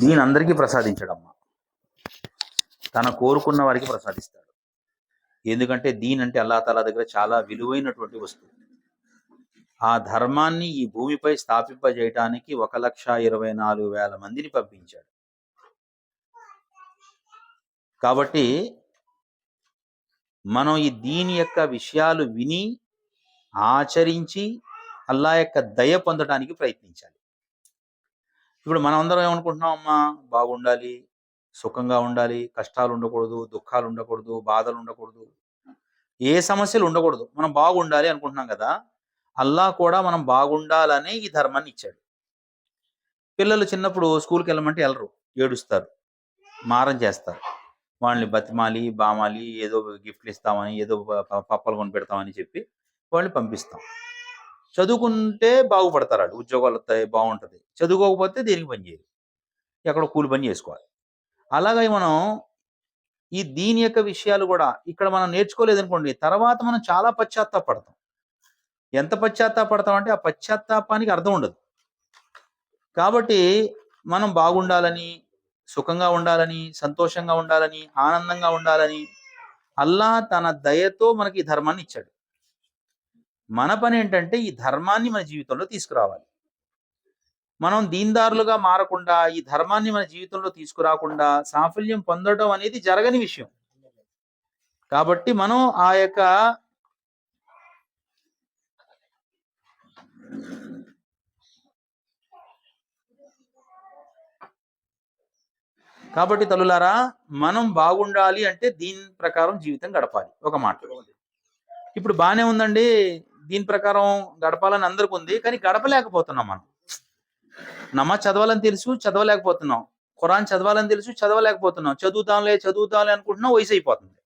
దీని అందరికీ ప్రసాదించడమ్మా. తన కోరుకున్న వారికి ప్రసాదిస్తాడు. ఎందుకంటే దీని అంటే అల్లా తలా దగ్గర చాలా విలువైనటువంటి వస్తువు. ఆ ధర్మాన్ని ఈ భూమిపై స్థాపింపజేయటానికి ఒక లక్ష ఇరవై నాలుగు వేల మందిని పంపించాడు. కాబట్టి మనం ఈ దీని యొక్క విషయాలు విని ఆచరించి అల్లా యొక్క దయ పొందడానికి ప్రయత్నించాలి. ఇప్పుడు మనం అందరం ఏమనుకుంటున్నాం అమ్మా? బాగుండాలి సుఖంగా ఉండాలి కష్టాలు ఉండకూడదు దుఃఖాలు ఉండకూడదు బాధలు ఉండకూడదు ఏ సమస్యలు ఉండకూడదు. మనం బాగుండాలి అనుకుంటున్నాం కదా? అల్లా కూడా మనం బాగుండాలనే ఈ ధర్మాన్ని ఇచ్చాడు. పిల్లలు చిన్నప్పుడు స్కూల్కి వెళ్ళమంటే వెళ్ళరు ఏడుస్తారు మారం చేస్తారు. వాళ్ళని బతిమాలి బామాలి ఏదో గిఫ్ట్లు ఇస్తామని ఏదో పప్పలు కొని పెడతామని చెప్పి వాళ్ళని పంపిస్తాం. చదువుకుంటే బాగుపడతారు వాళ్ళు ఉద్యోగాలు వస్తాయి బాగుంటుంది. చదువుకోకపోతే దేనికి పని చేయరు? ఎక్కడ కూలి పని చేసుకోవాలి. అలాగే మనం ఈ దీని యొక్క విషయాలు కూడా ఇక్కడ మనం నేర్చుకోలేదనుకోండి తర్వాత మనం చాలా పశ్చాత్తాపడతాం. ఎంత పశ్చాత్తాపడతాం అంటే ఆ పశ్చాత్తాపానికి అర్థం ఉండదు. కాబట్టి మనం బాగుండాలని సుఖంగా ఉండాలని సంతోషంగా ఉండాలని ఆనందంగా ఉండాలని అల్లా తన దయతో మనకి ఈ ధర్మాన్ని ఇచ్చాడు. మన పని ఏంటంటే ఈ ధర్మాన్ని మన జీవితంలో తీసుకురావాలి. మనం దీందారులుగా మారకుండా ఈ ధర్మాన్ని మన జీవితంలో తీసుకురాకుండా సాఫల్యం పొందడం అనేది జరగని విషయం. కాబట్టి మనం ఆ యొక్క కాబట్టి తల్లులారా మనం బాగుండాలి అంటే దీని ప్రకారం జీవితం గడపాలి. ఒక మాట. ఇప్పుడు బాగానే ఉందండి. దీని ప్రకారం గడపాలని అందరికి ఉంది కానీ గడపలేకపోతున్నాం మనం. నమాజ్ చదవాలని తెలుసు చదవలేకపోతున్నాం. ఖురాన్ చదవాలని తెలుసు చదవలేకపోతున్నాం. చదువుతాంలే చదువుతాంలే అనుకుంటున్నా వయసు అయిపోతుంది.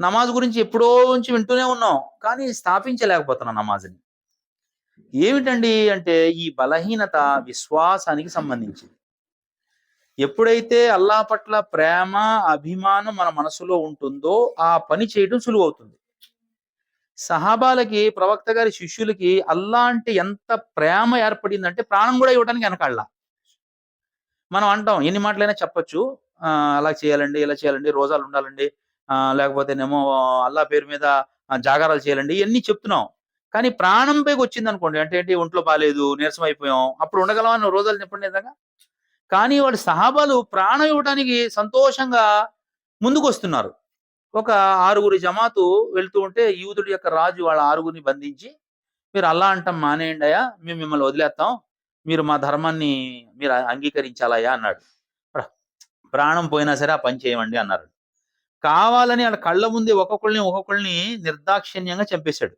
నమాజ్ గురించి ఎప్పుడో నుంచి వింటూనే ఉన్నాం కానీ స్థాపించలేకపోతున్నాం నమాజ్ని. ఏమిటండి అంటే ఈ బలహీనత విశ్వాసానికి సంబంధించింది. ఎప్పుడైతే అల్లా పట్ల ప్రేమ అభిమానం మన మనసులో ఉంటుందో ఆ పని చేయడం సులువు అవుతుంది సహాబాలకి ప్రవక్త గారి శిష్యులకి అల్లా అంటే ఎంత ప్రేమ ఏర్పడిందంటే ప్రాణం కూడా ఇవ్వడానికి వెనకాళ్ళ మనం అంటాం ఎన్ని మాటలైనా చెప్పొచ్చు. ఆ, అలా చేయాలండి ఇలా చేయాలండి రోజాలు ఉండాలండి. లేకపోతేనేమో అల్లా పేరు మీద జాగారాలు చేయాలండి ఇవన్నీ చెప్తున్నాం. కానీ ప్రాణం పైకి వచ్చింది అనుకోండి అంటే ఏంటి ఒంట్లో బాగాలేదు నీరసం అయిపోయాం అప్పుడు ఉండగలమని రోజాలు చెప్పండి నిజంగా కానీ వాడు సహాబాలు ప్రాణం ఇవ్వడానికి సంతోషంగా ముందుకు వస్తున్నారు ఒక ఆరుగురి జమాతు వెళ్తూ ఉంటే యూదుడి యొక్క రాజు వాళ్ళ ఆరుగురిని బంధించి మీరు అల్లా అంటాం మానేయండి అయ్యా మేము మిమ్మల్ని వదిలేస్తాం మీరు మా ధర్మాన్ని మీరు అంగీకరించాలయ్యా అన్నాడు. ప్రాణం పోయినా సరే ఆ పని చేయమండి అన్నారు. కావాలని వాళ్ళ కళ్ళ ముందే ఒక్కొక్కరిని ఒక్కొక్కరిని నిర్దాక్షిణ్యంగా చంపేశాడు.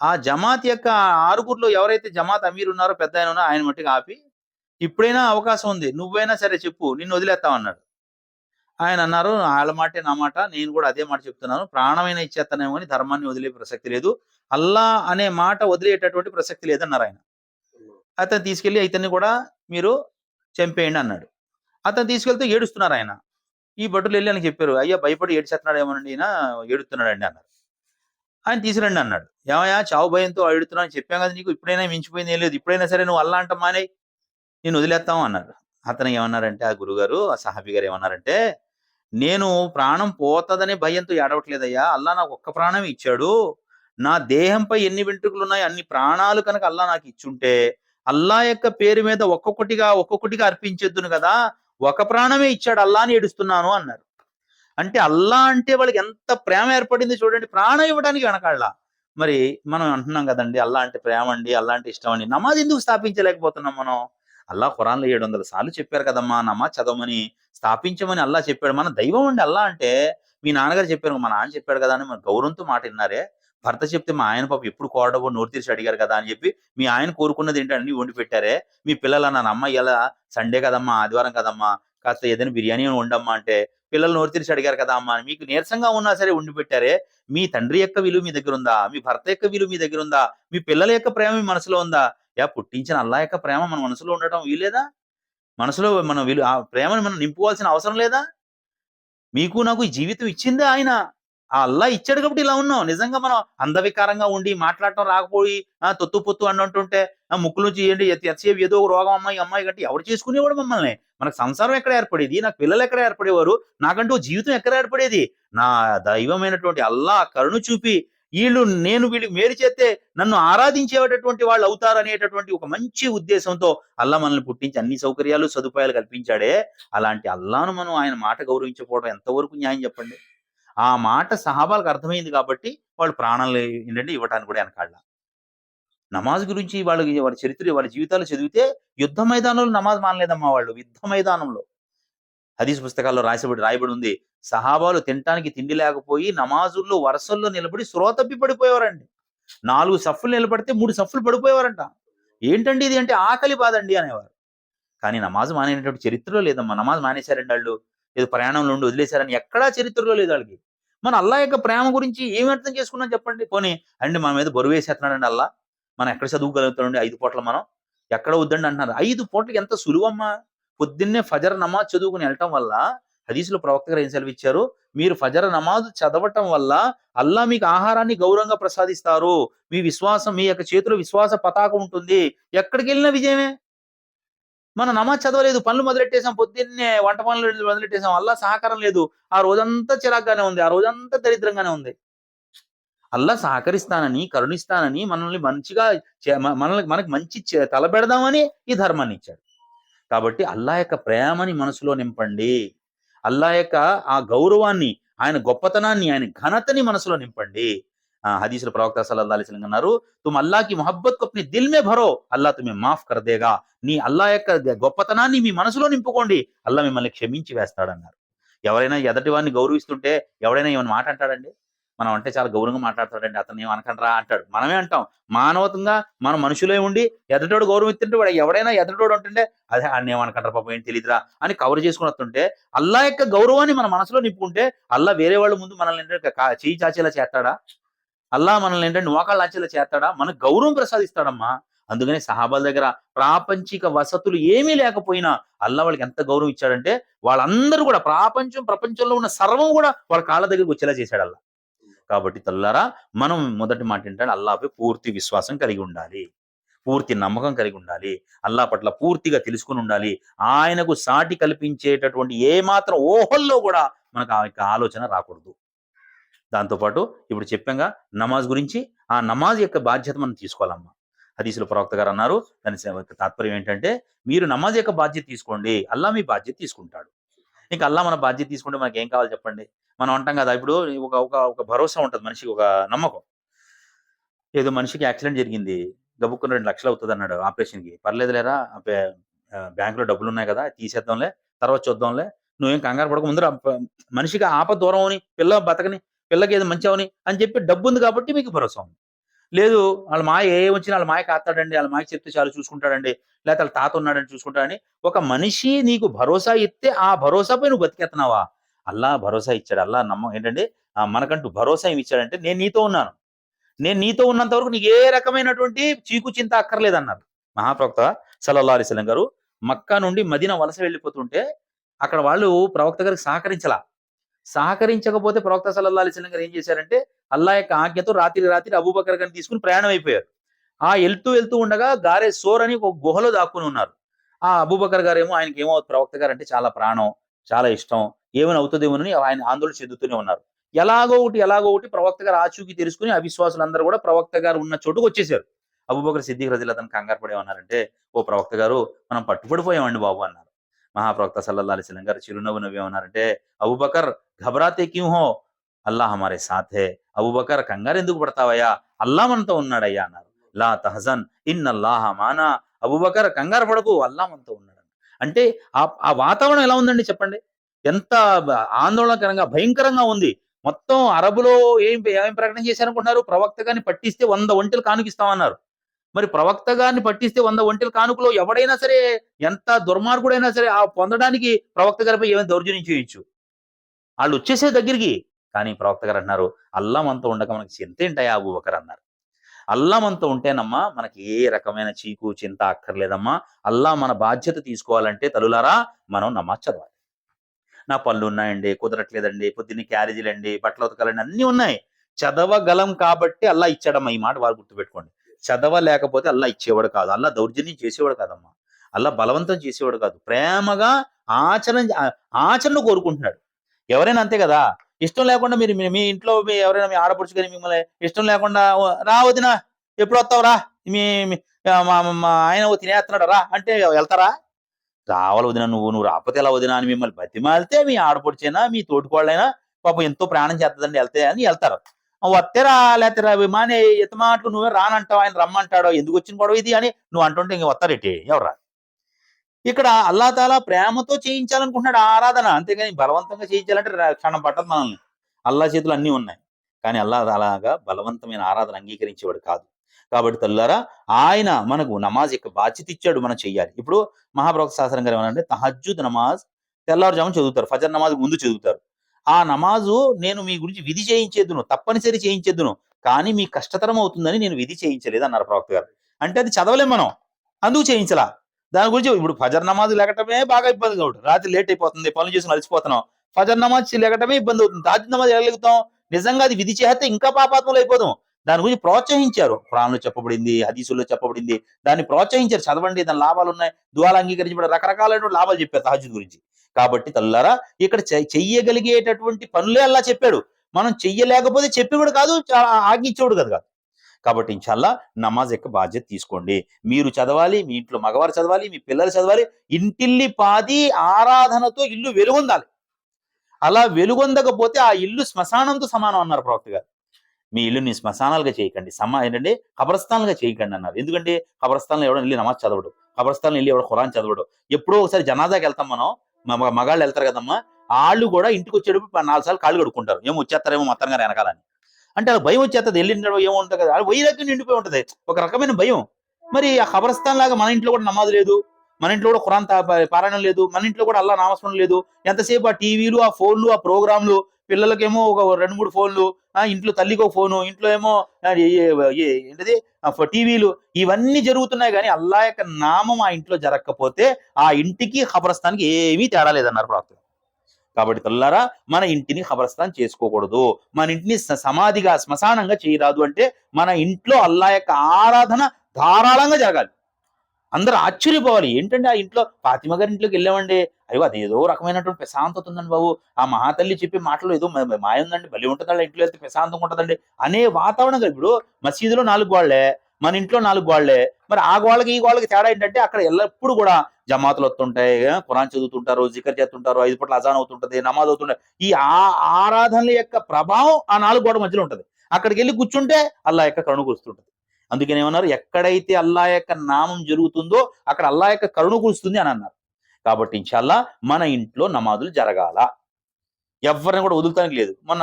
ఆ జమాత్ యొక్క ఆరుగురిలో ఎవరైతే జమాత్ అమీర్ ఉన్నారో పెద్ద ఆయన ఉన్నారో ఆయన మట్టిగా ఆపి ఇప్పుడైనా అవకాశం ఉంది నువ్వైనా సరే చెప్పు నిన్ను వదిలేస్తావు అన్నాడు. ఆయన అన్నారు వాళ్ళ మాటే నా మాట నేను కూడా అదే మాట చెప్తున్నాను. ప్రాణమైన ఇచ్చేస్తానేమో అని ధర్మాన్ని వదిలే ప్రసక్తి లేదు. అల్లా అనే మాట వదిలేటటువంటి ప్రసక్తి లేదన్నారు ఆయన. అతను తీసుకెళ్ళి ఇతన్ని కూడా మీరు చంపేయండి అన్నాడు. అతను తీసుకెళ్తే ఏడుస్తున్నారు ఆయన. ఈ భటులు వెళ్ళి అని చెప్పారు. అయ్యా భయపడి ఏడ్చేస్తున్నాడు ఏమోనండి ఈయన ఏడుస్తున్నాడండి అన్నారు. ఆయన తీసుకురండి అన్నాడు. ఏమయ్యా చావు భయంతో ఏడుతున్నా అని చెప్పాం కదా నీకు. ఇప్పుడైనా మించిపోయింది ఏం లేదు. ఇప్పుడైనా సరే నువ్వు అల్లా అంట మానే. నేను వదిలేస్తాం అన్నారు. అతను ఏమన్నారంటే ఆ గురుగారు ఆ సహాబి గారు ఏమన్నారంటే నేను ప్రాణం పోతదనే భయంతో ఏడవట్లేదయ్యా. అల్లా నాకు ఒక్క ప్రాణం ఇచ్చాడు. నా దేహంపై ఎన్ని వెంట్రుకలు ఉన్నాయి అన్ని ప్రాణాలు కనుక అల్లా నాకు ఇచ్చుంటే అల్లా యొక్క పేరు మీద ఒక్కొక్కటిగా ఒక్కొక్కటిగా అర్పించేద్దును కదా ఒక ప్రాణమే ఇచ్చాడు అల్లా అని ఏడుస్తున్నాను అన్నారు. అంటే అల్లా అంటే వాళ్ళకి ఎంత ప్రేమ ఏర్పడింది చూడండి ప్రాణం ఇవ్వడానికి వెనకాళ్ళ మరి మనం అంటున్నాం కదండి అల్లా అంటే ప్రేమ అండి అల్లా అంటే ఇష్టం అండి. నమాజ్ ఎందుకు స్థాపించలేకపోతున్నాం మనం? అల్లా ఖురాన్లో ఏడు వందల సార్లు చెప్పారు కదమ్మా నమాజ్ చదవమని స్థాపించమని అల్లా చెప్పాడు. మన దైవం అండి అల్లా అంటే మీ నాన్నగారు చెప్పారు మా నాన్న చెప్పాడు కదా అని మన గౌరవంతో మాట విన్నారే? భర్త చెప్తే మా ఆయన పాప ఎప్పుడు కోడవో నోరు తీర్చి అడిగారు కదా అని చెప్పి మీ ఆయన కోరుకున్నది ఏంటంటే వండి పెట్టారే? మీ పిల్లలు నా అమ్మ ఇలా సండే కదమ్మా ఆదివారం కదమ్మా కాస్త ఏదైనా బిర్యానీ వండమ్మా అంటే పిల్లలు నోరు తీర్చి అడిగారు కదా అమ్మా అని మీకు నీరసంగా ఉన్నా సరే వండి పెట్టారే? మీ తండ్రి యొక్క విలువ మీ దగ్గర ఉందా? మీ భర్త యొక్క విలువ మీ దగ్గర ఉందా? మీ పిల్లల యొక్క ప్రేమ మీ మనసులో ఉందా? యా పుట్టించిన అల్లా యొక్క ప్రేమ మన మనసులో ఉండటం వీలేదా మనసులో మనం వీలు ఆ ప్రేమను మనం నింపుకోవాల్సిన అవసరం లేదా? మీకు నాకు ఈ జీవితం ఇచ్చిందే ఆయన. ఆ అల్లా ఇచ్చాడు కాబట్టి ఇలా ఉన్నాం. నిజంగా మనం అందవికారంగా ఉండి మాట్లాడటం రాకపోయి ఆ తొత్తు పొత్తు అని అంటుంటే ఆ ముక్కు నుంచి ఏంటి ఎంతసేపు ఏదో ఒక రోగం అమ్మాయి అమ్మాయి కంటే ఎవరు చేసుకునేవాడు మమ్మల్ని? మనకు సంసారం ఎక్కడ ఏర్పడేది? నాకు పిల్లలు ఎక్కడ ఏర్పడేవారు? నాకంటూ జీవితం ఎక్కడ ఏర్పడేది? నా దైవమైనటువంటి అల్లా కరుణ చూపి వీళ్ళు నేను వీళ్ళు మేలు చేస్తే నన్ను ఆరాధించేటటువంటి వాళ్ళు అవుతారు అనేటటువంటి ఒక మంచి ఉద్దేశంతో అల్లా మనల్ని పుట్టించి అన్ని సౌకర్యాలు సదుపాయాలు కల్పించాడే. అలాంటి అల్లాను మనం ఆయన మాట గౌరవించకపోవడం ఎంతవరకు న్యాయం చెప్పండి? ఆ మాట సహాబాలకు అర్థమైంది కాబట్టి వాళ్ళు ప్రాణాలు ఏంటంటే ఇవ్వటానికి కూడా వెనకాళ్ళ నమాజ్ గురించి వాళ్ళకి వాళ్ళ చరిత్ర వాళ్ళ జీవితాలు చదివితే యుద్ధ మైదానంలో నమాజ్ మానలేదమ్మా వాళ్ళు. యుద్ధ మైదానంలో హదీస్ పుస్తకాల్లో రాసిబడి రాయబడి ఉంది. సహాబాలు తినటానికి తిండి లేకపోయి నమాజుల్లో వరుసల్లో నిలబడి శ్రోతప్పి పడిపోయేవారండి. నాలుగు సఫ్లు నిలబడితే మూడు సఫ్లు పడిపోయేవారంట. ఏంటండి ఇది అంటే ఆకలి బాధండి అనేవారు. కానీ నమాజ్ మానేటువంటి చరిత్రలో లేదమ్మా. నమాజ్ మానేశారండి వాళ్ళు. ఏదో ప్రయాణంలో ఉండి వదిలేశారని ఎక్కడా చరిత్రలో లేదు వాళ్ళకి. మన అల్లా యొక్క ప్రేమ గురించి ఏమి అర్థం చేసుకున్నాం చెప్పండి. పోనీ అండి మన మీద బరువు వేసేస్తున్నాడండి అల్లా. మనం ఎక్కడ చదువుకోగలుగుతామండి ఐదు పూట్ల మనం? ఎక్కడ వద్దండి అంటున్నారు. ఐదు పూటలకి ఎంత సులువమ్మా? పొద్దున్నే ఫజర్ నమాజ్ చదువుకుని వెళ్ళటం వల్ల హదీసులు ప్రవక్త గారు ఏం సెలవిచ్చారు? మీరు ఫజర్ నమాజ్ చదవటం వల్ల అల్లా మీకు ఆహారాన్ని గౌరవంగా ప్రసాదిస్తారు. మీ విశ్వాసం మీ యొక్క చేతిలో విశ్వాస పతాక ఉంటుంది. ఎక్కడికి వెళ్ళినా విజయమే. మన నమాజ్ చదవలేదు పనులు మొదలెట్టేసాం పొద్దున్నే వంట పనులు మొదలెట్టేసాం అల్లా సహకారం లేదు. ఆ రోజంతా చిరాగ్గానే ఉంది ఆ రోజంతా దరిద్రంగానే ఉంది. అల్లా సహకరిస్తానని కరుణిస్తానని మనల్ని మంచిగా మనల్ని మనకి మంచి చే- తలబెడదామని ఈ ధర్మాన్ని ఇచ్చాడు. కాబట్టి అల్లా యొక్క ప్రేమని మనసులో నింపండి. అల్లా యొక్క ఆ గౌరవాన్ని ఆయన గొప్పతనాన్ని ఆయన ఘనతని మనసులో నింపండి. హదీసుల ప్రవక్త సల్లా అలైహి అన్నారు తుమ్ అల్లాకి మొహబ్బత్ కొప్ని దిల్ మే భరో అల్లా తుమ్మే మాఫ్ కర్దేగా నీ అల్లా యొక్క గొప్పతనాన్ని మీ మనసులో నింపుకోండి. అల్లా మిమ్మల్ని క్షమించి వేస్తాడన్నారు. ఎవరైనా ఎదటి వారిని గౌరవిస్తుంటే ఎవడైనా ఏమైనా మాట అంటాడండి మనం అంటే చాలా గౌరవంగా మాట్లాడతాడండి. అతను ఏమనకండ్రా అంటాడు. మనమే అంటాం. మానవతంగా మనం మనుషులే ఉండి ఎదటోడు గౌరవం ఇస్తుంటే వాడు ఎవడైనా ఎదటోడు అంటుంటే అదే ఆయన ఏమనకంటారు పాపం ఏం తెలియదురా అని కవర్ చేసుకుని వస్తుంటే అల్లా యొక్క గౌరవాన్ని మన మనసులో నిప్పుకుంటే అల్లా వేరే వాళ్ళ ముందు మనల్ని ఏంటంటే చేయి చాచేలా చేస్తాడా? అల్లా మనల్ని ఏంటంటే మోకాళ్ళు ఆచేలా చేస్తాడా? మన గౌరవం ప్రసాదిస్తాడమ్మా. అందుకనే సహాబాల దగ్గర ప్రాపంచిక వసతులు ఏమీ లేకపోయినా అల్లా వాళ్ళకి ఎంత గౌరవం ఇచ్చాడంటే వాళ్ళందరూ కూడా ప్రాపంచం ప్రపంచంలో ఉన్న సర్వం కూడా వాళ్ళ కాళ్ళ దగ్గరకు వచ్చేలా చేశాడు అల్లా. కాబట్టి తల్లారా మనం మొదటి మాట ఏంటంటే అల్లాపై పూర్తి విశ్వాసం కలిగి ఉండాలి. పూర్తి నమ్మకం కలిగి ఉండాలి. అల్లా పట్ల పూర్తిగా తెలుసుకుని ఉండాలి. ఆయనకు సాటి కల్పించేటటువంటి ఏ మాత్రం ఊహల్లో కూడా మనకు ఆ యొక్క ఆలోచన రాకూడదు. దాంతోపాటు ఇప్పుడు చెప్పాగా నమాజ్ గురించి ఆ నమాజ్ యొక్క బాధ్యత మనం తీసుకోవాలమ్మా. హదీసుల ప్రవక్త గారు అన్నారు దాని తాత్పర్యం ఏంటంటే మీరు నమాజ్ యొక్క బాధ్యత తీసుకోండి. అల్లా మీ బాధ్యత తీసుకుంటాడు. ఇంకా అల్లా మన బాధ్యత తీసుకుంటే మనకి ఏం కావాలి చెప్పండి? మనం అంటాం కదా ఇప్పుడు ఒక ఒక ఒక భరోసా ఉంటుంది మనిషికి ఒక నమ్మకం. ఏదో మనిషికి యాక్సిడెంట్ జరిగింది గబుక్కుని రెండు లక్షలు అవుతుంది అన్నాడు ఆపరేషన్కి. పర్లేదు లేరా బ్యాంకులో డబ్బులు ఉన్నాయి కదా తీసేద్దాంలే తర్వాత చూద్దాంలే నువ్వేం కంగారు పడక ముందర మనిషికి ఆప దూరం అని పిల్ల బతకని పిల్లకి ఏదో మంచి అవని అని చెప్పి డబ్బు ఉంది కాబట్టి మీకు భరోసా ఉంది. లేదు వాళ్ళ మాయ ఏ వచ్చినా వాళ్ళ మాయ కాస్తాడండి వాళ్ళ మాయ చెప్తే చాలు చూసుకుంటాడండి లేకపోతే వాళ్ళ తాత ఉన్నాడని చూసుకుంటాడని ఒక మనిషి నీకు భరోసా ఇస్తే ఆ భరోసాపై నువ్వు బతికేస్తున్నావా అల్లా భరోసా ఇచ్చాడు. అల్లా నమ్మకం ఏంటంటే ఆ మనకంటూ భరోసా ఏమి ఇచ్చాడంటే నేను నీతో ఉన్నాను. నేను నీతో ఉన్నంత వరకు నీకు ఏ రకమైనటువంటి చీకు చింత అక్కర్లేదన్నారు. మహాప్రవక్త సల్లల్లా అలైహి గారు మక్కా నుండి మదీనా వలస వెళ్ళిపోతుంటే అక్కడ వాళ్ళు ప్రవక్త గారికి సహకరించలా. సహకరించకపోతే ప్రవక్త సల్లల్లా అలైహి గారు ఏం చేశారంటే అల్లా యొక్క ఆజ్ఞతో రాత్రి రాత్రి అబూబకర్ గారిని తీసుకుని ప్రయాణం అయిపోయారు. ఆ వెళ్తూ వెళ్తూ ఉండగా గారే సోర్ అని ఒక గుహలో దాక్కుని ఉన్నారు. ఆ అబూబకర్ గారు ఏమో ఆయనకి ఏమో ప్రవక్త గారు అంటే చాలా ప్రాణం. చాలా ఇష్టం. ఏమైనా అవుతుందేమోనని ఆయన ఆందోళన చెందుతూనే ఉన్నారు. ఎలాగో ఒకటి ఎలాగో ఒకటి ప్రవక్త గారు ఆచూకీ తెలుసుకుని అవిశ్వాసులందరూ కూడా ప్రవక్త గారు ఉన్న చోటుకు వచ్చేసారు అబుబకర్ సిద్దిక్ రజిల్ అతను కంగారు పడేమన్నారంటే ఓ ప్రవక్త గారు మనం పట్టుబడిపోయామండి బాబు అన్నారు. మహాప్రవక్త సల్లల్లా అలైహి వసల్లం గారు చిరునవ్వు నవ్వేమన్నారంటే అబుబకర్ అబూబకర్ ఘబరాతే క్యూ హో? అల్లా హమారే సాథే అబుబకర్ కంగారు ఎందుకు పడతావయ్యా? అల్లా మనతో ఉన్నాడయ్యా అన్నారు. లా తహజన్ ఇన్ అల్లాహ మానా. అబుబకర్ కంగారు పడకు అల్లా మనతో ఉన్నాడు. అంటే ఆ ఆ వాతావరణం ఎలా ఉందండి చెప్పండి? ఎంత ఆందోళనకరంగా భయంకరంగా ఉంది. మొత్తం అరబులో ఏం ఏం ప్రకటన చేశారనుకుంటున్నారు? ప్రవక్త గారిని పట్టిస్తే వంద ఒంటెలు కానుకిస్తామన్నారు. మరి ప్రవక్త గారిని పట్టిస్తే వంద ఒంటెల కానుకలో ఎవడైనా సరే ఎంత దుర్మార్గుడైనా సరే ఆ పొందడానికి ప్రవక్త గారిపై ఏమైనా దౌర్జన్యం చేయొచ్చు వాళ్ళు వచ్చేసే దగ్గరికి కానీ ప్రవక్త గారు అన్నారు అల్లా మనతో ఉండక మనకి చింత ఏంటయ్యా అబూ ఒకరు అన్నారు. అల్లా మనతో ఉంటేనమ్మా మనకి ఏ రకమైన చీకు చింత అక్కర్లేదమ్మా. అల్లా మన బాధ్యత తీసుకోవాలంటే తలులారా మనం నమాజ్ చదవాలి. నా పనులు ఉన్నాయండి కుదరట్లేదండి పొద్దున్న క్యారేజీలండి బట్టలు ఉతకాలండి అన్నీ ఉన్నాయి. చదవగలం కాబట్టి అల్లా ఇచ్చాడమ్మా. ఈ మాట వారు గుర్తుపెట్టుకోండి. చదవలేకపోతే అల్లా ఇచ్చేవాడు కాదు. అల్లా దౌర్జన్యం చేసేవాడు కాదమ్మా. అల్లా బలవంతం చేసేవాడు కాదు. ప్రేమగా ఆచరణ ఆచరణ కోరుకుంటున్నాడు. ఎవరైనా అంతే కదా? ఇష్టం లేకుండా మీరు మీ- ఇంట్లో మీ ఎవరైనా మీ ఆడపడుచు కానీ మిమ్మల్ని ఇష్టం లేకుండా రా వదినా ఎప్పుడు వస్తావు రా? మీ మా ఆయన తినేస్తున్నాడు రా. అంటే వెళ్తారా? రావాలి వదిన నువ్వు నువ్వు రాకపోతే ఎలా వదినా? అని మిమ్మల్ని బతిమాలితే మీ ఆడపడుచైనా మీ తోటికోళ్ళైనా పాపం ఎంతో ప్రాణం చేస్తుందండి వెళ్తే అని వెళ్తారు. వత్తేరా లేకపోతే విమానే ఎత్త మాటలు నువ్వే రానంటావు ఆయన రమ్మంటాడో ఎందుకు వచ్చిన గొడవ ఇది? అని నువ్వు అంటుంటే ఇంక వస్తారేటి? రా? ఇక్కడ అల్లా తాలా ప్రేమతో చేయించాలనుకుంటున్నాడు ఆరాధన. అంతేగాని బలవంతంగా చేయించాలంటే క్షణం పట్టదు మనల్ని. అల్లా చేతులు అన్నీ ఉన్నాయి. కానీ అల్లా అలాగా బలవంతమైన ఆరాధన అంగీకరించేవాడు కాదు. కాబట్టి తల్లారా ఆయన మనకు నమాజ్ యొక్క బాధ్యత ఇచ్చాడు మనం చెయ్యాలి. ఇప్పుడు మహాప్రవక్త శాస్త్రం గారు ఏమనంటే తహజ్జుద్ నమాజ్ తెల్లారుజాము చదువుతారు ఫజర్ నమాజ్ ముందు చదువుతారు. ఆ నమాజు నేను మీ గురించి విధి చేయించేద్దును తప్పనిసరి చేయించేద్దును కానీ మీ కష్టతరం అవుతుందని నేను విధి చేయించలేదు అన్నారు ప్రవక్త గారు. అంటే అది చదవలేం మనం. అందుకు చేయించలా? దాని గురించి ఇప్పుడు ఫజర్ నమాజ్ లేకటమే బాగా ఇబ్బంది కాబట్టి. రాత్రి లేట్ అయిపోతుంది పనులు చేసి అలసిపోతున్నాం. ఫజర్ నమాజ్ లేకటమే ఇబ్బంది అవుతుంది. తాజీ నమాజ్ వెళ్ళగలుగుతాం నిజంగా అది విధి చేస్తే ఇంకా పాపాత్మలు అయిపోతాం. దాని గురించి ప్రోత్సహించారు. ఖురాన్లో చెప్పబడింది హదీసుల్లో చెప్పబడింది. దాన్ని ప్రోత్సహించారు. చదవండి దాని లాభాలు ఉన్నాయి. దువాలు అంగీకరించబడి రకరకాలైన లాభాలు చెప్పారు తహజుద్ గురించి. కాబట్టి తల్లారా ఇక్కడ చె- చెయ్యగలిగేటటువంటి పనులే అలా చెప్పాడు. మనం చెయ్యలేకపోతే చెప్పేవాడు కాదు ఆజ్ఞించేవాడు కదా. కాబట్టి ఇన్షాల్లా నమాజ్ యొక్క బాధ్యత తీసుకోండి. మీరు చదవాలి మీ ఇంట్లో మగవారు చదవాలి మీ పిల్లలు చదవాలి ఇంటిల్లి పాది ఆరాధనతో ఇల్లు వెలుగొందాలి. అలా వెలుగొందకపోతే ఆ ఇల్లు శ్మశానంతో సమానం అన్నారు ప్రవక్త గారు. మీ ఇల్లుని శ్మశానాలుగా చేయకండి. సమా ఏంటంటే కబరస్థానాలుగా చేయకండి అన్నారు. ఎందుకంటే కబరస్థానం ఎవడో వెళ్ళి నమాజ్ చదవడు. కబరస్థానం వెళ్ళి ఎవడో ఖురాన్ చదవడు. ఎప్పుడో ఒకసారి జనాదాకి వెళ్తాం మనం. మగాళ్ళు వెళ్తారు కదమ్మా. వాళ్ళు కూడా ఇంటికి వచ్చేటప్పుడు నాలుగు సార్లు కాళ్ళు కడుక్కుంటారు. ఏమో వచ్చేస్తారేమో మొత్తంగా వెనకాలని అంటే అలా భయం వచ్చేస్తుంది. వెళ్ళిన ఏమో ఉంటుంది కదా. వైరాగ్యం నిండిపోయి ఉంటది. ఒక రకమైన భయం. మరి ఆ ఖబరస్థాన్ లాగా మన ఇంట్లో కూడా నమాజ్ లేదు. మన ఇంట్లో కూడా ఖురాన్ తా- పారాయణం లేదు. మన ఇంట్లో కూడా అల్లా నామస్మరణ లేదు. ఎంతసేపు ఆ టీవీలు ఆ ఫోన్లు ఆ ప్రోగ్రాంలు పిల్లలకేమో ఒక రెండు మూడు ఫోన్లు ఆ ఇంట్లో తల్లికి ఒక ఫోను ఇంట్లో ఏమో ఆ, ఏంటిది? టీవీలు ఇవన్నీ జరుగుతున్నాయి కానీ అల్లా యొక్క నామం ఆ ఇంట్లో జరగకపోతే ఆ ఇంటికి ఖబరస్థానికి ఏమీ తేడా లేదన్నారు ప్రాప్తం కాబట్టి తల్లారా మన ఇంటిని ఖబరస్థాన్ చేసుకోకూడదు. మన ఇంటిని సమాధిగా శ్మశానంగా చేయరాదు అంటే మన ఇంట్లో అల్లా యొక్క ఆరాధన ధారాళంగా జరగాలి. అందరూ ఆశ్చర్యపోవాలి. ఏంటంటే ఆ ఇంట్లో? ఫాతిమ గారి ఇంట్లోకి వెళ్ళామండి. అయ్యో అది ఏదో రకమైనటువంటి ప్రశాంతత ఉందండి బాబు. ఆ మహాతల్లి చెప్పే మాటలు ఏదో మాయ ఉందండి. బలి ఉంటుందండి ఇంట్లో వెళ్తే ప్రశాంతంగా ఉంటుందండి. అనే వాతావరణం ఇప్పుడు. మసీదులో నాలుగు వాళ్ళే మన ఇంట్లో నాలుగు గోళ్ళే మరి ఆ గోళ్ళకి ఈ గోళ్ళకి తేడా ఏంటంటే అక్కడ ఎల్లప్పుడు కూడా జమాతులు వస్తుంటాయి. ఖురాన్ చదువుతుంటారు జికర్ చేస్తుంటారు ఐదు పూట్ల అజాన్ అవుతుంటది నమాజ్ అవుతుంటది ఈ ఆ ఆరాధనల యొక్క ప్రభావం ఆ నాలుగు గోడ మధ్యలో ఉంటది. అక్కడికి వెళ్ళి కూర్చుంటే అల్లా యొక్క కరుణ కురుస్తుంటది. అందుకని ఏమన్నారు? ఎక్కడైతే అల్లా యొక్క నామం జరుగుతుందో అక్కడ అల్లా యొక్క కరుణ కురుస్తుంది అని అన్నారు. కాబట్టి ఇన్షాల్లా మన ఇంట్లో నమాజులు జరగాల. ఎవరిని కూడా వదులుతానికి లేదు. మన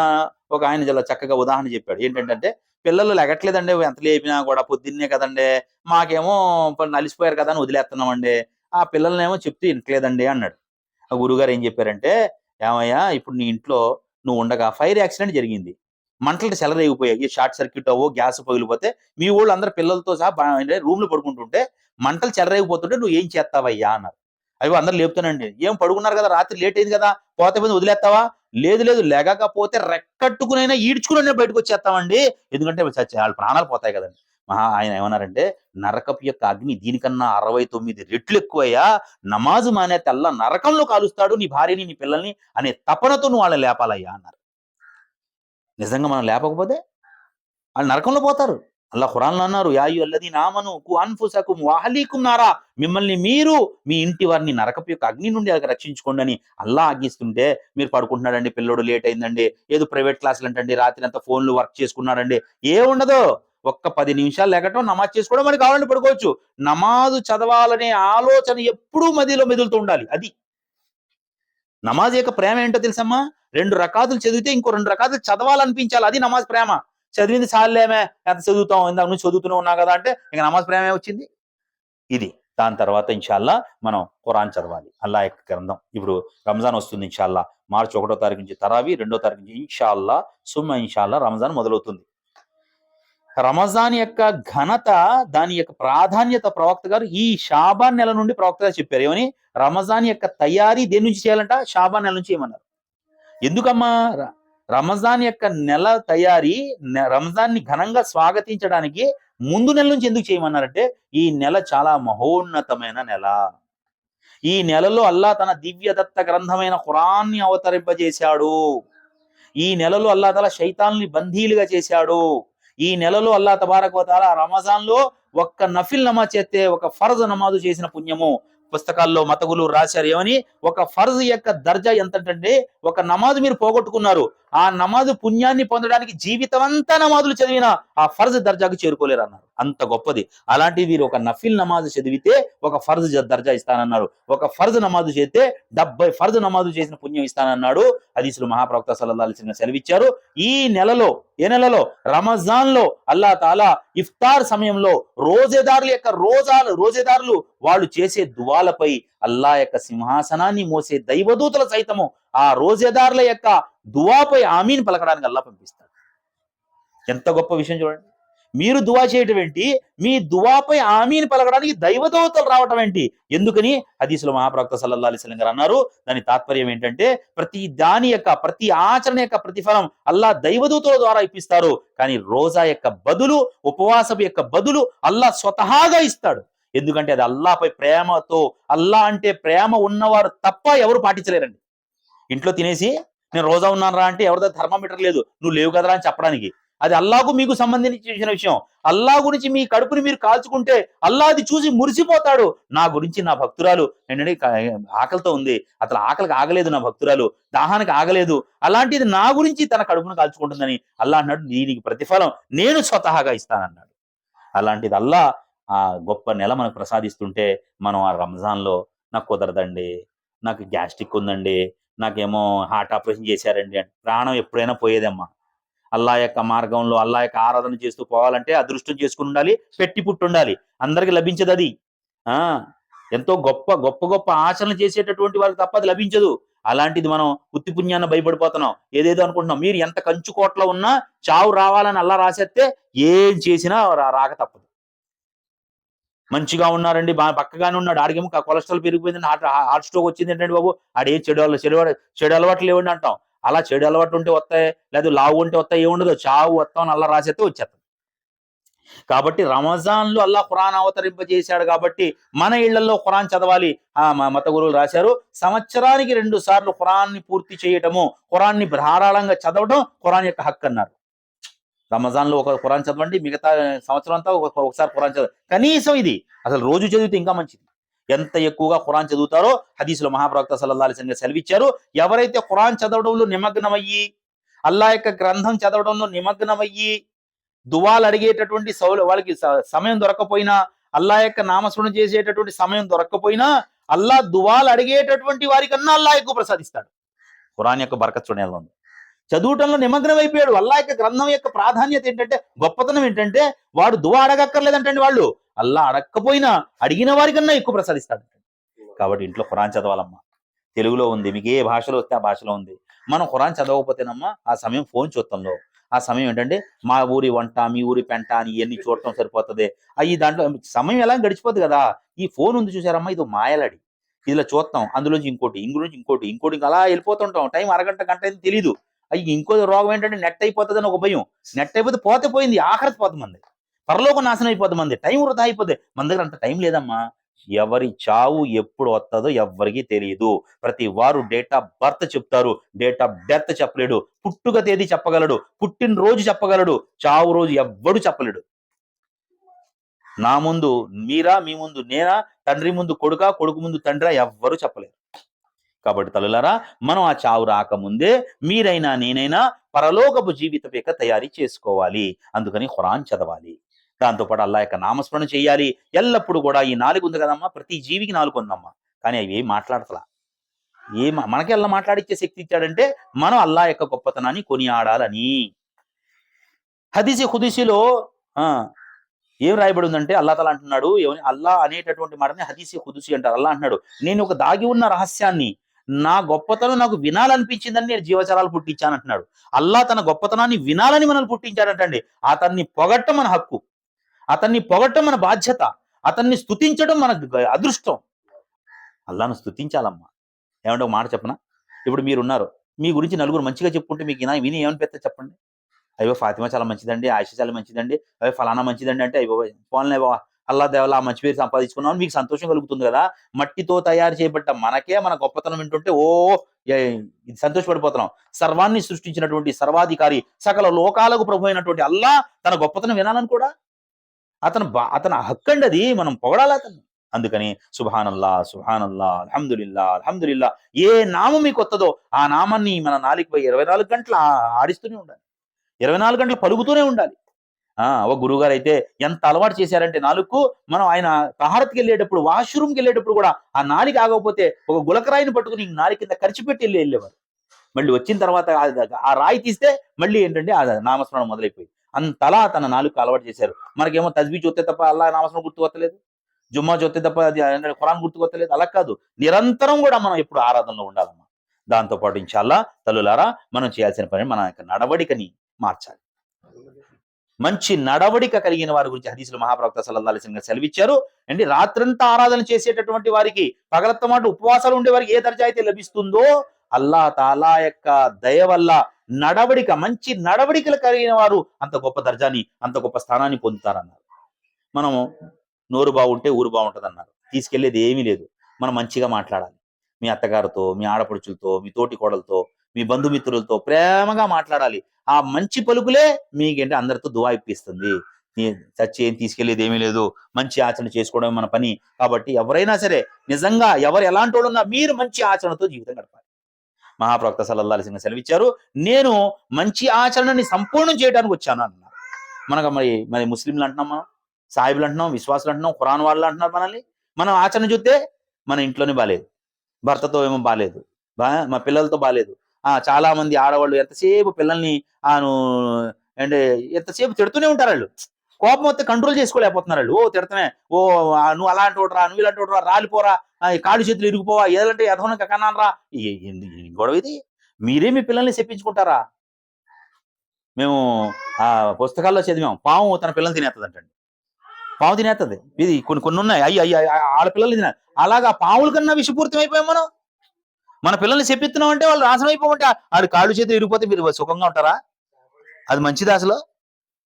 ఒక ఆయన చాలా చక్కగా ఉదాహరణ చెప్పాడు. ఏంటంటే పిల్లలు లెగట్లేదండి ఎంత లేపినా కూడా పొద్దున్నే కదండి. మాకేమో నలిసిపోయారు కదా అని వదిలేస్తున్నామండి. ఆ పిల్లలనేమో చెప్తే ఇంట్లేదండి అన్నాడు. ఆ గురుగారు ఏం చెప్పారంటే ఏమయ్యా ఇప్పుడు నీ ఇంట్లో నువ్వు ఉండగా ఫైర్ యాక్సిడెంట్ జరిగింది. మంటలు చెలరేగిపోయాయి. షార్ట్ సర్క్యూట్ అవ్వో గ్యాస్ పగిలిపోతే మీ వాళ్ళు అందరు పిల్లలతో సహా రూమ్లో పడుకుంటుంటే మంటలు చెలరేగిపోతుంటే నువ్వు ఏం చేస్తావయ్యా అన్నారు. అవి అందరు లేపుతానండి. ఏం పడుకున్నారు కదా? రాత్రి లేట్ అయింది కదా? పోతే మంది వదిలేస్తావా? లేదు లేదు లేకపోతే రెక్కట్టుకునైనా ఈడ్చుకునైనా బయటకు వచ్చేస్తామండి. ఎందుకంటే వాళ్ళ ప్రాణాలు పోతాయి కదండి. మహా ఆయన ఏమన్నారంటే నరకపు యొక్క అగ్ని దీనికన్నా అరవై తొమ్మిది రెట్లు ఎక్కువయ్యా. నమాజు మానే తెల్ల నరకంలో కాలుస్తాడు నీ భార్యని నీ పిల్లల్ని అనే తపనతో నువ్వు వాళ్ళని లేపాలయ్యా అన్నారు. నిజంగా మనం లేపకపోతే వాళ్ళు నరకంలో పోతారు. అల్లా ఖురాన్లో అన్నారు యాయు అల్లది నామను కు అన్ఫుసకుం వాహలీకుం నారా. మిమ్మల్ని మీరు మీ ఇంటి వారిని నరకపు యొక్క అగ్ని నుండి రక్షించుకోండి అని అల్లా ఆజ్ఞిస్తుంటే మీరు పడుకుంటున్నాడండి పిల్లోడు లేట్ అయిందండి ఏదో ప్రైవేట్ క్లాసులు అంటండి రాత్రి అంతా ఫోన్లు వర్క్ చేసుకున్నాడండి ఏ ఉండదు ఒక్క పది నిమిషాలు లేకటం నమాజ్ చేసుకోవడం మనకి కావాలంటే పడుకోవచ్చు. నమాజు చదవాలనే ఆలోచన ఎప్పుడూ మదిలో మెదులుతూ ఉండాలి అది. నమాజ్ యొక్క ప్రేమ ఏంటో తెలుసమ్మా? రెండు రకాతులు చదివితే ఇంకో రెండు రకాతులు చదవాలనిపించాలి అది నమాజ్ ప్రేమ. చదివింది చాలేమే ఎంత చదువుతాం ఇందాక నుంచి చదువుతూనే ఉన్నా కదా అంటే ఇంకా నమాజ్ ప్రేమే వచ్చింది ఇది. దాని తర్వాత ఇన్షాల్లా మనం ఖురాన్ చదవాలి. అల్లా యొక్క గ్రంథం. ఇప్పుడు రంజాన్ వస్తుంది ఇన్షాల్లా. మార్చి ఒకటో తారీఖు నుంచి తరావి రెండో తారీఖు నుంచి ఇన్షాల్లా సుమ్మ ఇన్షాల్లా రంజాన్ మొదలవుతుంది. రమజాన్ యొక్క ఘనత దాని యొక్క ప్రాధాన్యత ప్రవక్త గారు ఈ షాబాన్ నెల నుండి ప్రవక్త గారు చెప్పారు. ఏమని? రమజాన్ యొక్క తయారీ దేని నుంచి చేయాలంట? షాబాన్ నెల నుంచి ఏమన్నారు? ఎందుకమ్మా? రమజాన్ యొక్క నెల తయారీ రంజాన్ని ఘనంగా స్వాగతించడానికి ముందు నెల నుంచి ఎందుకు చేయమన్నారంటే ఈ నెల చాలా మహోన్నతమైన నెల. ఈ నెలలో అల్లా తన దివ్యదత్త గ్రంథమైన ఖురాన్ని అవతరింపజేశాడు. ఈ నెలలో అల్లా తల శైతాన్ని బందీలుగా చేశాడు. ఈ నెలలో అల్లా తబారక్ వతాల రమజాన్లో ఒక్క నఫిల్ నమాజ్ చేస్తే ఒక ఫర్జ్ నమాజు చేసిన పుణ్యము. పుస్తకాల్లో మతగులు రాశారు ఏమని? ఒక ఫర్జ్ యొక్క దర్జా ఎంత అంటే ఒక నమాజ్ మీరు పోగొట్టుకున్నారు. ఆ నమాజు పుణ్యాన్ని పొందడానికి జీవితం అంతా నమాజులు చదివిన ఆ ఫర్జ్ దర్జాకు చేరుకోలేరు అన్నారు అంత గొప్పది. అలాంటి వీరు ఒక నఫిల్ నమాజు చదివితే ఒక ఫర్జ్ దర్జా ఇస్తానన్నారు. ఒక ఫర్జ్ నమాజు చేస్తే డెబ్బై ఫర్జ్ నమాజు చేసిన పుణ్యం ఇస్తానన్నాడు. అదీసులు మహాప్రవక్త సల్లల్లాహు అలైహి సెలవిచ్చారు. ఈ నెలలో ఏ నెలలో? రమజాన్లో అల్లా తాలా ఇఫ్తార్ సమయంలో రోజేదారుల యొక్క రోజాలు రోజేదారులు వాళ్ళు చేసే దువాలపై అల్లా యొక్క సింహాసనాన్ని మోసే దైవదూతల సైతము ఆ రోజేదారుల యొక్క దువాపై ఆమీన్ పలకడానికి అల్లా పంపిస్తాడు. ఎంత గొప్ప విషయం చూడండి. మీరు దువా చేయటం ఏంటి? మీ దువాపై ఆమీన్ పలకడానికి దైవదూతలు రావటం ఏంటి? ఎందుకని? హదీసులో మహాప్రవక్త సల్లల్లా అలైహి గారు అన్నారు దాని తాత్పర్యం ఏంటంటే ప్రతి దాని యొక్క ప్రతి ఆచరణ యొక్క ప్రతిఫలం అల్లా దైవదూతల ద్వారా ఇప్పిస్తారు. కానీ రోజా యొక్క బదులు ఉపవాసం యొక్క బదులు అల్లా స్వతహాగా ఇస్తాడు. ఎందుకంటే అది అల్లాపై ప్రేమతో అల్లా అంటే ప్రేమ ఉన్నవారు తప్ప ఎవరు పాటించలేరండి. ఇంట్లో తినేసి నేను రోజా ఉన్నాను రా అంటే ఎవరిదో థర్మామీటర్ లేదు. నువ్వు లేవు కదరా అని చెప్పడానికి. అది అల్లాకు మీకు సంబంధించిన విషయం. అల్లా గురించి మీ కడుపుని మీరు కాల్చుకుంటే అల్లా అది చూసి మురిసిపోతాడు. నా గురించి నా భక్తురాలు నేను ఆకలితో ఉంది. అసలు ఆకలికి ఆగలేదు నా భక్తురాలు. దాహానికి ఆగలేదు. అలాంటిది నా గురించి తన కడుపును కాల్చుకుంటుందని అల్లా అన్నాడు. దీనికి ప్రతిఫలం నేను స్వతహాగా ఇస్తానన్నాడు. అలాంటిది అల్లా ఆ గొప్ప నెల మనకు ప్రసాదిస్తుంటే మనం ఆ రంజాన్లో నాకు కుదరదండి నాకు గ్యాస్ట్రిక్ ఉందండి నాకేమో హార్ట్ ఆపరేషన్ చేశారండి అంటే ప్రాణం ఎప్పుడైనా పోయేదమ్మా. అల్లా యొక్క మార్గంలో అల్లా యొక్క ఆరాధన చేస్తూ పోవాలంటే అదృష్టం చేసుకుని ఉండాలి పెట్టి పుట్టి ఉండాలి అందరికి లభించదు అది. ఆ ఎంతో గొప్ప గొప్ప గొప్ప ఆచరణ చేసేటటువంటి వాళ్ళకి తప్ప అది లభించదు. అలాంటిది మనం ఉత్తి పుణ్యాన్ని భయపడిపోతున్నాం. ఏదేదో అనుకుంటున్నాం మీరు ఎంత కంచుకోట్లో ఉన్నా చావు రావాలని అల్లా రాసేస్తే ఏం చేసినా రా- రాక తప్పదు. మంచిగా ఉన్నారండి బాగా పక్కగానే ఉన్నాడు. ఆడికేమో కొలెస్ట్రాల్ పెరిగిపోయింది హార్ట్ హార్ట్ స్ట్రోక్ వచ్చింది ఏంటండి బాబు? ఆడే చెడు చెడు చెడు అలవాట్లు లేవండి అంటాం. అలా చెడు అలవాటు ఉంటే వస్తాయి? లేదు లావు ఉంటే వస్తాయి? ఏముండదు. చావు వస్తాం అల్లా రాసేస్తే వచ్చేస్తాం. కాబట్టి రమజాన్లో అల్లా ఖురాన్ అవతరింపజేశాడు కాబట్టి మన ఇళ్ళలో ఖురాన్ చదవాలి. ఆ మత గురువులు రాశారు. సంవత్సరానికి రెండు సార్లు ఖురాన్ని పూర్తి చేయటము ఖురాన్ని ధారాళంగా చదవడం ఖురాన్ యొక్క హక్కు అన్నారు. రమజాన్లో ఒక ఖురాన్ చదవండి మిగతా సంవత్సరం అంతా ఒకసారి ఖురాన్ చదవ కనీసం ఇది. అసలు రోజు చదివితే ఇంకా మంచిది. ఎంత ఎక్కువగా ఖురాన్ చదువుతారో హదీసులు మహాప్రవక్త సల్లల్లాహు అలైహి వసల్లం సెలవిచ్చారు. ఎవరైతే ఖురాన్ చదవడంలో నిమగ్నమయ్యి అల్లా యొక్క గ్రంథం చదవడంలో నిమగ్నమయ్యి దువాలు అడిగేటటువంటి సౌల వాళ్ళకి సమయం దొరకపోయినా అల్లా యొక్క నామస్మరణ చేసేటటువంటి సమయం దొరకకపోయినా అల్లా దువాలు అడిగేటటువంటి వారికన్నా అల్లా ఎక్కువ ప్రసాదిస్తాడు. ఖురాన్ యొక్క బరకత్ చూడండి ఎలా ఉంది. చదువుటంలో నిమగ్నం అయిపోయాడు. అల్లా యొక్క గ్రంథం యొక్క ప్రాధాన్యత ఏంటంటే గొప్పతనం ఏంటంటే వాడు దువా అడగక్కర్లేదంటండి వాళ్ళు. అల్లా అడగకపోయినా అడిగిన వారికన్నా ఎక్కువ ప్రసాదిస్తాడు కాబట్టి ఇంట్లో ఖురాన్ చదవాలమ్మా. తెలుగులో ఉంది. మీకు ఏ భాషలో వస్తే ఆ భాషలో ఉంది. మనం ఖురాన్ చదవకపోతేనమ్మా ఆ సమయం ఫోన్ చూస్తాంలో ఆ సమయం ఏంటంటే మా ఊరి వంట మీ ఊరి పెంట అని ఇవన్నీ చూడటం సరిపోతుంది. అవి దాంట్లో సమయం ఎలా గడిచిపోద్ది కదా? ఈ ఫోన్ ఉంది చూసారమ్మా ఇది మాయలాడి. ఇదిలా చూస్తాం అందులోంచి ఇంకోటి ఇందులోంచి ఇంకోటి ఇంకోటి అలా వెళ్ళిపోతుంటాం. టైం అరగంట గంట అయితే తెలియదు అయ్యి ఇంకో రోగం ఏంటంటే నెట్ అయిపోతుంది అని ఒక భయం. నెట్ అయిపోతే పోతే పోయింది ఆఖరి పోతుంది మంది. నాశనం అయిపోతుంది మంది. టైం వృధా అయిపోతుంది మన దగ్గర అంత టైం లేదమ్మా. ఎవరి చావు ఎప్పుడు వస్తుందో ఎవరికి తెలియదు ప్రతి వారు డేట్ ఆఫ్ బర్త్ చెప్తారు. డేట్ ఆఫ్ డెత్ చెప్పలేడు. పుట్టుక తేదీ చెప్పగలడు. పుట్టిన రోజు చెప్పగలడు. చావు రోజు ఎవ్వడు చెప్పలేడు. నా ముందు మీరా మీ ముందు నేనా తండ్రి ముందు కొడుక కొడుకు ముందు తండ్రి ఎవ్వరు చెప్పలేరు. కాబట్టి తల్లులారా మనం ఆ చావు రాకముందే మీరైనా నేనైనా పరలోకపు జీవితం యొక్క తయారీ చేసుకోవాలి. అందుకని ఖురాన్ చదవాలి. దాంతోపాటు అల్లా యొక్క నామస్మరణ చేయాలి. ఎల్లప్పుడూ కూడా ఈ నాలుగు ఉంది కదమ్మా ప్రతి జీవికి నాలుగు ఉందమ్మా. కానీ అవి ఏం మాట్లాడతలా? ఏ మనకి అల్లా మాట్లాడిచ్చే శక్తి ఇచ్చాడంటే మనం అల్లా యొక్క గొప్పతనాన్ని కొనియాడాలని. హదీసి హుదీసిలో ఆ ఏం రాయబడి ఉందంటే అల్లా తల అంటున్నాడు ఏమని? అల్లా అనేటటువంటి మాటని హదీసి హుదుసి అంటారు. అల్లా అంటున్నాడు నేను ఒక దాగి ఉన్న రహస్యాన్ని నా గొప్పతనం నాకు వినాలనిపించిందని నేను జీవచరాలు పుట్టించాను అంటున్నాడు అల్లా తన గొప్పతనాన్ని వినాలని మనల్ని పుట్టించాడటండి. అతన్ని పొగట్టం మన హక్కు. అతన్ని పొగట్టం మన బాధ్యత. అతన్ని స్థుతించడం మన అదృష్టం. అల్లాను స్థుతించాలమ్మా ఏమంటే ఒక మాట చెప్పనా? ఇప్పుడు మీరు ఉన్నారు మీ గురించి నలుగురు మంచిగా చెప్పుకుంటే మీకు ఇనా విని ఏమనిపిస్తే చెప్పండి? అయ్యో ఫాతిమా చాలా మంచిదండి ఆయిష చాలా మంచిదండి అయ్యో ఫలానా మంచిదండి అంటే అయ్యో పోన్లే అల్లా దేవలా ఆ మంచి పేరు సంపాదించుకున్నాం మీకు సంతోషం కలుగుతుంది కదా. మట్టితో తయారు చేయబడ్డ మనకే మన గొప్పతనం వింటుంటే ఓ ఇది సంతోషపడిపోతున్నాం. సర్వాన్ని సృష్టించినటువంటి సర్వాధికారి సకల లోకాలకు ప్రభు అయినటువంటి అల్లా తన గొప్పతనం వినాలని కూడా. అతను బా- అతని హక్కు అండి అది. మనం పొగడాలి అతను అందుకని సుభానల్లా సుభానల్లా అల్హమ్దుల్లా అల్హమ్దుల్లా ఏ నామం మీకు వస్తుందో ఆ నామాన్ని మన నాలుగుపై ఇరవై నాలుగు గంటలు ఆడిస్తూనే ఉండాలి. ఇరవై నాలుగు గంటలు పలుకుతూనే ఉండాలి. ఒక గురువుగారు అయితే ఎంత అలవాటు చేశారంటే నాలుగు మనం ఆయన తహారత్కి వెళ్ళేటప్పుడు వాష్రూమ్కి వెళ్ళేటప్పుడు కూడా ఆ నాలిక ఆగకపోతే ఒక గులకరాయిని పట్టుకుని నాలి కింద ఖర్చు పెట్టి వెళ్ళి వెళ్ళేవారు. మళ్ళీ వచ్చిన తర్వాత ఆ- రాయి తీస్తే మళ్ళీ ఏంటంటే ఆ నామస్మరణ మొదలైపోయింది. అంతలా తన నాలుగు అలవాటు చేశారు. మనకేమో తజ్బీ చూస్తే తప్ప అల్లా నామస్మరణ గుర్తుకొత్తలేదు. జుమ్మా చూస్తే తప్ప అది ఏంటంటే ఖురాన్ గుర్తుకొత్తలేదు. అలా కాదు. నిరంతరం కూడా మనం ఎప్పుడు ఆరాధనలో ఉండాలమ్మా. దాంతో పాటు తల్లులారా మనం చేయాల్సిన పని మన యొక్క నడవడికని మార్చాలి. మంచి నడవడిక కలిగిన వారి గురించి హదీసులు మహాప్రవక్త సల్లల్లాహు గారు సెలవిచ్చారు. అండి రాత్రంతా ఆరాధన చేసేటటువంటి వారికి పగలతో మాట ఉపవాసాలు ఉండే వారికి ఏ దర్జా అయితే లభిస్తుందో అల్లా తాలా యొక్క దయ వల్ల నడవడిక మంచి నడవడికలు కలిగిన వారు అంత గొప్ప దర్జాని అంత గొప్ప స్థానాన్ని పొందుతారన్నారు. మనము నోరు బాగుంటే ఊరు బాగుంటుంది అన్నారు తీసుకెళ్ళేది ఏమీ లేదు. మనం మంచిగా మాట్లాడాలి. మీ అత్తగారితో మీ ఆడపడుచులతో మీ తోటి కోడలతో మీ బంధుమిత్రులతో ప్రేమగా మాట్లాడాలి. ఆ మంచి పలుకులే మీకేంటి అందరితో దువా ఇప్పిస్తుంది. చచ్చి ఏం తీసుకెళ్ళేది ఏమీ లేదు. మంచి ఆచరణ చేసుకోవడం మన పని. కాబట్టి ఎవరైనా సరే నిజంగా ఎవరు ఎలాంటి వాళ్ళు ఉన్నా మీరు మంచి ఆచరణతో జీవితం గడపాలి. మహాప్రవక్త సల్లల్లాహు సింగ్ సెలవిచ్చారు నేను మంచి ఆచరణని సంపూర్ణం చేయడానికి వచ్చాను అన్నారు. మనకు మరి మరి ముస్లింలు అంటున్నాం మనం సాహిబులు అంటున్నాం విశ్వాసులు అంటున్నాం ఖురాన్ వాళ్ళు అంటున్నారు మనల్ని. మనం ఆచరణ చూస్తే మన ఇంట్లోనే బాగాలేదు భర్తతో ఏమో బాగాలేదు బా- మా పిల్లలతో బాగాలేదు చాలా మంది ఆడవాళ్ళు ఎంతసేపు పిల్లల్ని ఆను అంటే ఎంతసేపు తిడుతూనే ఉంటారు వాళ్ళు. కోపం వస్తే కంట్రోల్ చేసుకోలేకపోతున్నారు వాళ్ళు. ఓ తిడతనే ఓ ఆ, నువ్వు అలాంటి ఒకటి రా నువ్వు ఇలాంటి ఒకటి రా రాలిపోరా ఆ, కాళ్ళు చేతులు ఇరిగిపోవా ఏదంటే యథవన కన్నానరా ఏంది గొడవ ఇది. మీరే మీ పిల్లల్ని చెప్పించుకుంటారా మేము ఆ పుస్తకాల్లో చదివాం. పాము తన పిల్లల్ని తినేస్తుందంటండి పాము తినేస్తుంది ఇది కొన్ని కొన్ని ఉన్నాయి. అయ్యి అయ్యి అయ్యి, ఆడపిల్లల్ని తినే అలాగా పాముల కన్నా విషపూరితం అయిపోయాం మనం. మన పిల్లల్ని చెప్పిస్తున్నాం అంటే వాళ్ళు నాశనం అయిపోమంటే ఆడు కాళ్ళు చేతులు ఇరిగిపోతే మీరు సుఖంగా ఉంటారా? అది మంచిది అసలు.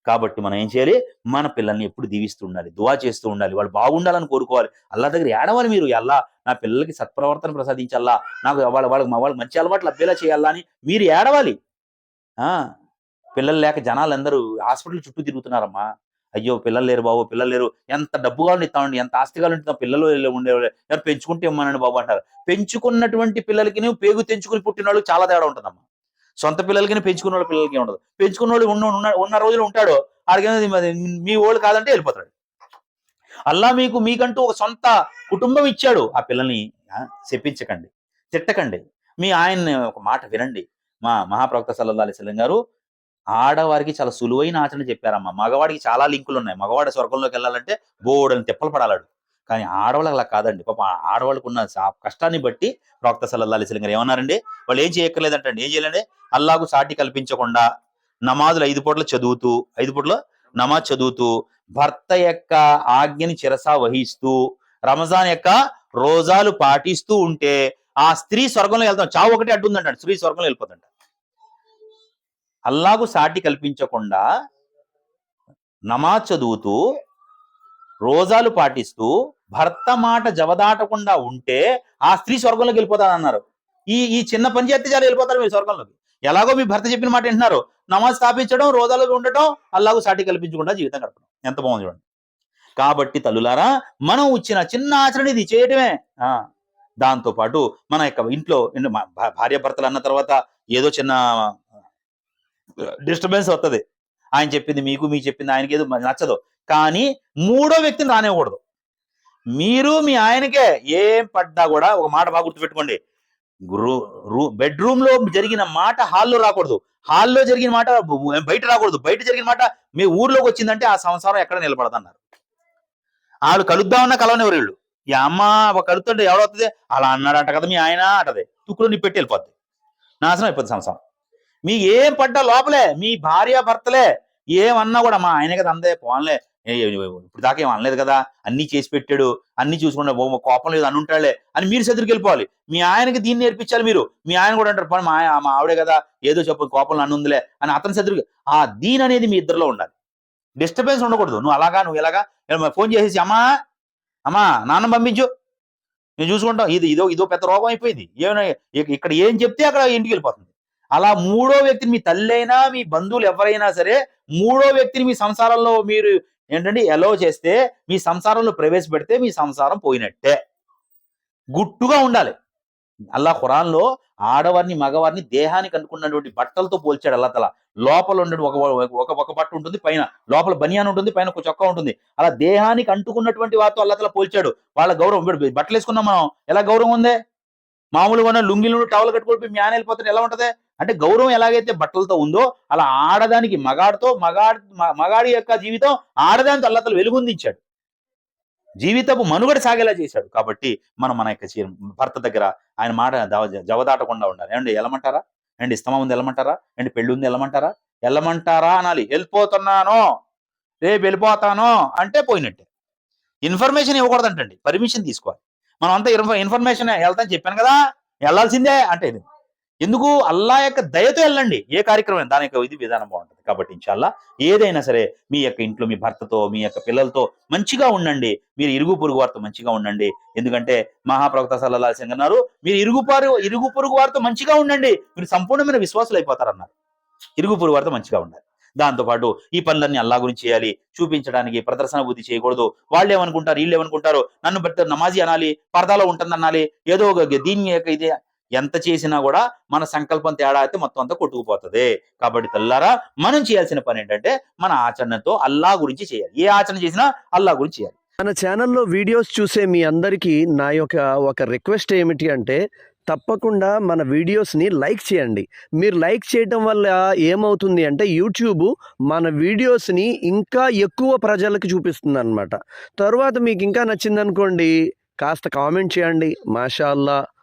కాబట్టి మనం ఏం చేయాలి? మన పిల్లల్ని ఎప్పుడు దీవిస్తూ ఉండాలి దువా చేస్తూ ఉండాలి. వాళ్ళు బాగుండాలని కోరుకోవాలి. అల్లా దగ్గర ఏడవాలి మీరు. అల్లా నా పిల్లలకి సత్ప్రవర్తన ప్రసాదించాలా? నాకు వాళ్ళ వాళ్ళకి వాళ్ళకి మంచి అలవాట్లు అబ్బేలా చేయాలా? అని మీరు ఏడవాలి. ఆ పిల్లలు లేక జనాలు అందరూ హాస్పిటల్ చుట్టూ తిరుగుతున్నారమ్మా. అయ్యో పిల్లలు లేరు బాబు పిల్లలు లేరు. ఎంత డబ్బు కావాలని ఇస్తామండి ఎంత ఆస్తి కావాలని ఇస్తాం పిల్లలు ఉండేవాళ్ళు ఎవరు పెంచుకుంటే ఇమ్మనండి బాబు అంటారు. పెంచుకున్నటువంటి పిల్లలకి పేగు తెంచుకుని పుట్టిన వాళ్ళకి చాలా తేడా ఉంటుందమ్మా. సొంత పిల్లలకి పెంచుకున్న వాళ్ళ పిల్లలకి ఉండదు. పెంచుకున్న వాళ్ళు ఉన్న ఉన్న- రోజులు ఉంటాడు. ఆడికి మీ వాళ్ళు కాదంటే వెళ్ళిపోతాడు. అల్లా మీకు మీకంటూ ఒక సొంత కుటుంబం ఇచ్చాడు. ఆ పిల్లల్ని చెప్పించకండి తిట్టకండి. మీ ఆయన్ని ఒక మాట వినండి. మా మహాప్రవక్త సల్లల్లా అలైహి గారు ఆడవారికి చాలా సులువైన ఆచరణ చెప్పారమ్మ. మగవాడికి చాలా లింకులు ఉన్నాయి. మగవాడి స్వర్గంలోకి వెళ్ళాలంటే బోడని తెప్పలు పడాలాడు. కానీ ఆడవాళ్ళకి అలా కాదండి. పాప ఆడవాళ్ళకు ఉన్న సా- కష్టాన్ని బట్టి ప్రవక్త సల్లల్లా అలైహి గారు ఏమన్నారండి? వాళ్ళు ఏం చేయక్కర్లేదంటండి. ఏం చేయాలంటే అల్లాకు సాటి కల్పించకుండా నమాజులు ఐదు పూట్ల చదువుతూ ఐదు పూట్ల నమాజ్ చదువుతూ భర్త యొక్క ఆజ్ఞని చిరసా వహిస్తూ రమజాన్ యొక్క రోజాలు పాటిస్తూ ఉంటే ఆ స్త్రీ స్వర్గంలో వెళ్తాం. చావు ఒకటి అడ్డు ఉందంట స్త్రీ స్వర్గంలో వెళ్ళిపోతుంట అల్లాకు సాటి కల్పించకుండా నమాజ్ చదువుతూ రోజాలు పాటిస్తూ భర్త మాట జవదాటకుండా ఉంటే ఆ స్త్రీ స్వర్గంలోకి వెళ్ళిపోతానన్నారు ఈ ఈ చిన్న పని చేస్తే చాలా వెళ్ళిపోతారు మీరు స్వర్గంలోకి. ఎలాగో మీ భర్త చెప్పిన మాట వింటున్నారు. నమాజ్ స్థాపించడం రోజాలో ఉండటం అల్లాగు సాటి కల్పించకుండా జీవితం గడపడం. ఎంత బాగుంది చూడండి. కాబట్టి తల్లులారా మనం వచ్చిన చిన్న ఆచరణ ఇది చేయటమే. ఆ దాంతో పాటు మన యొక్క ఇంట్లో భా- భార్య భర్తలు అన్న తర్వాత ఏదో చిన్న డిస్టర్బెన్స్ వస్తుంది ఆయన చెప్పింది మీకు మీకు చెప్పింది ఆయనకి ఏదో నచ్చదు. కానీ మూడో వ్యక్తిని రానివ్వకూడదు. మీరు మీ ఆయనకే ఏం పడ్డా కూడా ఒక మాట బాగా గుర్తుపెట్టుకోండి. బెడ్రూమ్లో జరిగిన మాట హాల్లో రాకూడదు. హాల్లో జరిగిన మాట బయట రాకూడదు. బయట జరిగిన మాట మీ ఊర్లోకి వచ్చిందంటే ఆ సంసారం ఎక్కడ నిలబడదన్నారు. వాళ్ళు కలుద్దామన్నా కలవనివ్వరు వీళ్ళు? ఈ అమ్మ ఒక కడుతుంటే ఎవడవుతుంది అలా అన్నాడంట కదా మీ ఆయన అంటది. తుక్కులు నిప్పెట్టి వెళ్ళిపోద్ది. నాశనం అయిపోద్ది సంసారం. మీ ఏం పడ్డా లోపలే? మీ భార్య భర్తలే. ఏమన్నా కూడా మా ఆయన కదా అందే పోన్లే ఇప్పుడు దాకా ఏం అనలేదు కదా? అన్ని చేసి పెట్టాడు. అన్ని చూసుకుంటే కోపం లేదు అని ఉంటాడులే అని మీరు సెదురుకి వెళ్ళిపోవాలి మీ ఆయనకి దీన్ని నేర్పించాలి మీరు. మీ ఆయన కూడా అంటారు పని మా మా ఆవిడే కదా. ఏదో చెప్పు కోపం అన్ను ఉందిలే అని అతని సెదురుకి ఆ దీని అనేది మీ ఇద్దరిలో ఉండాలి. డిస్టర్బెన్స్ ఉండకూడదు. నువ్వు అలాగా నువ్వు ఇలాగా. ఫోన్ చేసేసి అమ్మా అమ్మా నాన్న పంపించు. నేను చూసుకుంటాం. ఇది ఇదో ఇదో పెద్ద రోగం అయిపోయింది. ఏమైనా ఇక్కడ ఏం చెప్తే అక్కడ ఇంటికి వెళ్ళిపోతుంది. అలా మూడో వ్యక్తిని మీ తల్లి అయినా మీ బంధువులు ఎవరైనా సరే మూడో వ్యక్తిని మీ సంసారంలో మీరు ఏంటంటే ఎలో చేస్తే మీ సంసారంలో ప్రవేశపెడితే మీ సంసారం పోయినట్టే. గుట్టుగా ఉండాలి. అల్లా ఖురాన్లో ఆడవారిని మగవారిని దేహానికి అనుకున్నటువంటి బట్టలతో పోల్చాడు అల్లా తల. లోపల ఉండే ఒక ఒక ఒక బట్ట ఉంటుంది పైన లోపల బనియాన్ ఉంటుంది పైన ఒక చొక్కా ఉంటుంది. అలా దేహానికి అంటుకున్నటువంటి వారితో అల్లా తల పోల్చాడు. వాళ్ళ గౌరవం బట్టలు వేసుకున్నాం మనం. ఎలా గౌరవం ఉంది? మామూలుగా లుంగిలు టవల్ కట్టుకోవడం మ్యాన్ ఆయన ఎలా ఉంటది? అంటే గౌరవం ఎలాగైతే బట్టలతో ఉందో అలా ఆడదానికి మగాడితో మగాడి మ- మగాడి యొక్క జీవితం ఆడదానికి అల్లతలు వెలుగొందించాడు. జీవితపు మనుగడ సాగేలా చేశాడు. కాబట్టి మనం మన యొక్క భర్త దగ్గర ఆయన మాట జవదాటకుండా ఉండాలి. ఏమండి వెళ్ళమంటారా? అండి ఇస్తమా ఉంది వెళ్ళమంటారా? అండి పెళ్ళి ఉంది వెళ్ళమంటారా? వెళ్ళమంటారా అనాలి. వెళ్ళిపోతున్నాను. రేపు వెళ్ళిపోతాను అంటే పోయినట్టే. ఇన్ఫర్మేషన్ ఇవ్వకూడదంటండి. పర్మిషన్ తీసుకోవాలి. మనం అంతా ఇన్ఫర్మేషన్ వెళ్తాను చెప్పాను కదా వెళ్ళాల్సిందే అంటే ఇది. ఎందుకు? అల్లా యొక్క దయతో వెళ్ళండి. ఏ కార్యక్రమం దాని యొక్క ఇది విధానం బాగుంటుంది. కాబట్టి ఇన్షాల్లా ఏదైనా సరే మీ యొక్క ఇంట్లో మీ భర్తతో మీ యొక్క పిల్లలతో మంచిగా ఉండండి. మీరు ఇరుగు పొరుగు వారితో మంచిగా ఉండండి. ఎందుకంటే మహాప్రవక్త సల్లల్లాహు అలైహి అన్నారు మీరు ఇరుగు పారు ఇరుగు పొరుగు వారితో మంచిగా ఉండండి. మీరు సంపూర్ణమైన విశ్వాసులు అయిపోతారన్నారు. ఇరుగు పొరుగు వారితో మంచిగా ఉండాలి. దాంతోపాటు ఈ పనులన్నీ అల్లా గురించి చేయాలి. చూపించడానికి ప్రదర్శన బుద్ధి చేయకూడదు. వాళ్ళు ఏమనుకుంటారు? వీళ్ళు ఏమనుకుంటారు? నన్ను బట్టి నమాజీ అనాలి పరదాలో ఉంటుందనాలి ఏదో ఒక దీని యొక్క ఇది ఎంత చేసినా కూడా మన సంకల్పం తేడా అయితే మొత్తం అంతా కొట్టుకుపోతుంది. కాబట్టి తల్లారా మనం చేయాల్సిన పని ఏంటంటే మన ఆచరణతో అల్లా గురించి చేయాలి. ఏ ఆచరణ చేసినా అల్లా గురించి చేయాలి. మన ఛానల్లో వీడియోస్ చూసే మీ అందరికీ నా యొక్క ఒక రిక్వెస్ట్ ఏమిటి అంటే తప్పకుండా మన వీడియోస్ని లైక్ చేయండి. మీరు లైక్ చేయటం వల్ల ఏమవుతుంది అంటే యూట్యూబ్ మన వీడియోస్ని ఇంకా ఎక్కువ ప్రజలకు చూపిస్తుంది అనమాట తర్వాత మీకు ఇంకా నచ్చిందనుకోండి కాస్త కామెంట్ చేయండి. మాషాల్లా.